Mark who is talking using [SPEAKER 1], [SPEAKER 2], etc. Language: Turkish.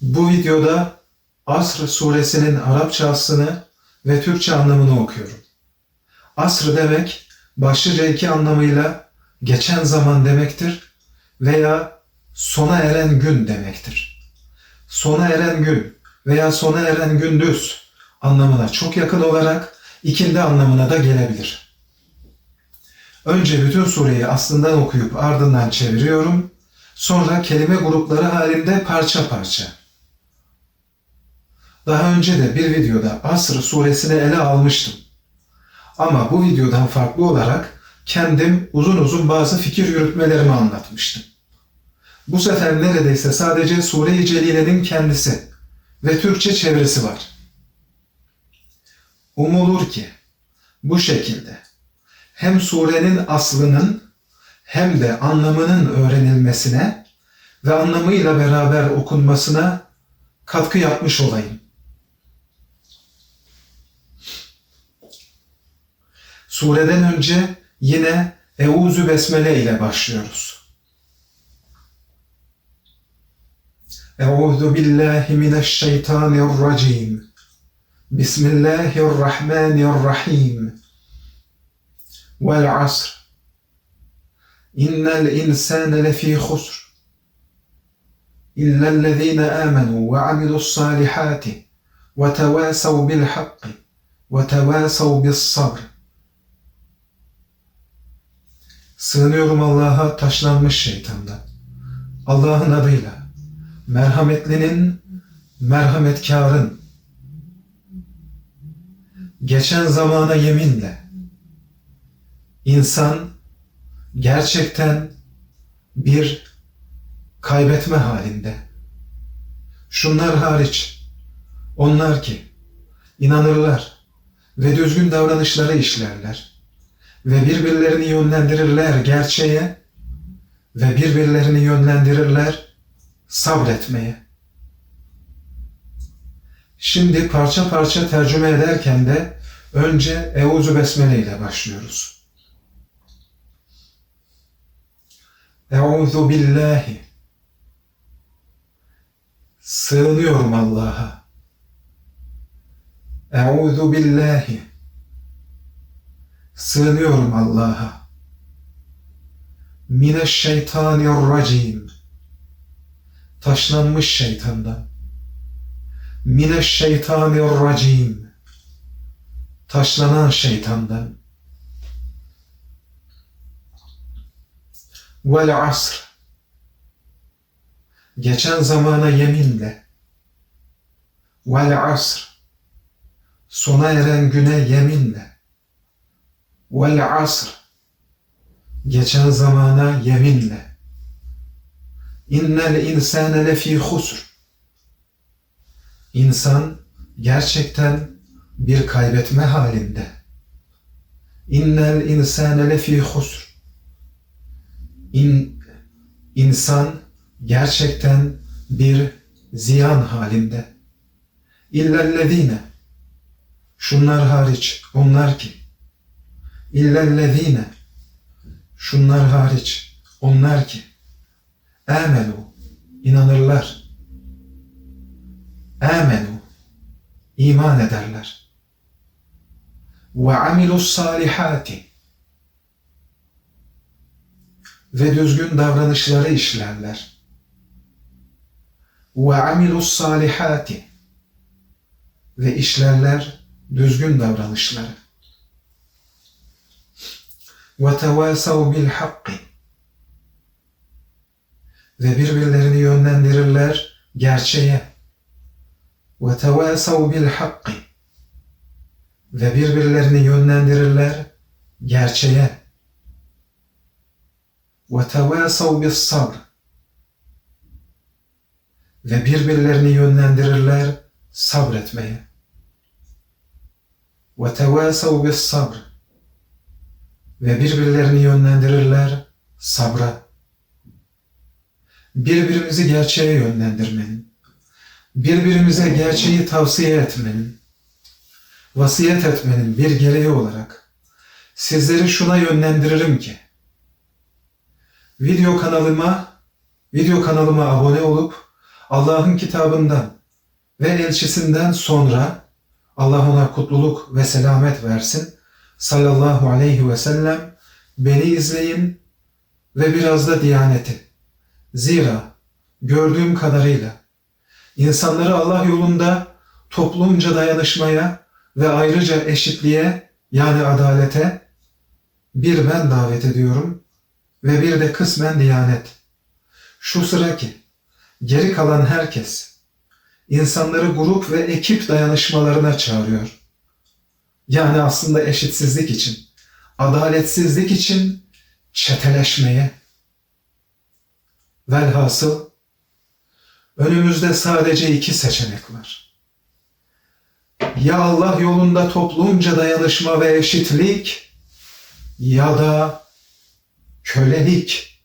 [SPEAKER 1] Bu videoda Asr suresinin Arapça aslını ve Türkçe anlamını okuyorum. Asr demek başlıca iki anlamıyla geçen zaman demektir veya sona eren gün demektir. Sona eren gün veya sona eren gündüz anlamına çok yakın olarak ikindi anlamına da gelebilir. Önce bütün sureyi aslından okuyup ardından çeviriyorum. Sonra kelime grupları halinde parça parça. Daha önce de bir videoda Asr suresini ele almıştım. Ama bu videodan farklı olarak kendim uzun uzun bazı fikir yürütmelerimi anlatmıştım. Bu sefer neredeyse sadece Sure-i Celile'nin kendisi ve Türkçe çevirisi var. Umulur ki bu şekilde hem surenin aslının hem de anlamının öğrenilmesine ve anlamıyla beraber okunmasına katkı yapmış olayım. Sureden önce yine Euzu Besmele ile başlıyoruz. Euzu billahi mineşşeytanirracim. Bismillahirrahmanirrahim. Vel asr. İnnel insane lefî husr. İllellezîne âmenû ve amilussâlihâti ve tevâsav bil hakkı ve tevâsav bis sabr. Sığınıyorum Allah'a taşlanmış şeytandan. Allah'ın adıyla, merhametlinin, merhametkarın, geçen zamana yeminle, insan gerçekten bir kaybetme halinde. Şunlar hariç, onlar ki inanırlar ve düzgün davranışları işlerler ve birbirlerini yönlendirirler gerçeğe ve birbirlerini yönlendirirler sabretmeye. Şimdi parça parça tercüme ederken de önce Euzu Besmele ile başlıyoruz. Euzu billahi Sığınıyorum Allah'a. Euzu billahi Sığınıyorum Allah'a. Mineşşeytanirracim. Taşlanmış şeytandan. Mineşşeytanirracim. Taşlanan şeytandan. Vel asr. Geçen zamana yeminle. Vel asr. Sona eren güne yeminle. Vel asr. Geçen zamana yeminle. İnnel insane lefî husr. İnsan gerçekten bir kaybetme halinde. İnnel insane lefî husr. İn, insan gerçekten bir ziyan halinde. İllellezine. Şunlar hariç, onlar ki İllellezine Şunlar hariç onlar ki Amenu inanırlar. Amenu iman ederler. Ve amilus salihati ve düzgün davranışları işlerler. Ve amilus salihati ve işlerler düzgün davranışları bil hakki ve birbirlerini yönlendirirler gerçeğe. bil hakki ve birbirlerini yönlendirirler gerçeğe. bis sabr ve birbirlerini yönlendirirler sabretmeye. bis sabr ve birbirlerini yönlendirirler sabra. Birbirimizi gerçeğe yönlendirmenin, birbirimize gerçeği tavsiye etmenin, vasiyet etmenin bir gereği olarak sizleri şuna yönlendiririm ki, video kanalıma, video kanalıma abone olup Allah'ın kitabından ve elçisinden sonra Allah ona kutluluk ve selamet versin. Sallallahu aleyhi ve sellem beni izleyin ve biraz da diyaneti. Zira gördüğüm kadarıyla insanları Allah yolunda toplumca dayanışmaya ve ayrıca eşitliğe yani adalete bir ben davet ediyorum ve bir de kısmen diyanet. Şu sıra ki geri kalan herkes insanları grup ve ekip dayanışmalarına çağırıyor. Yani aslında eşitsizlik için, adaletsizlik için çeteleşmeye. Velhasıl önümüzde sadece iki seçenek var. Ya Allah yolunda toplumca dayanışma ve eşitlik ya da kölelik.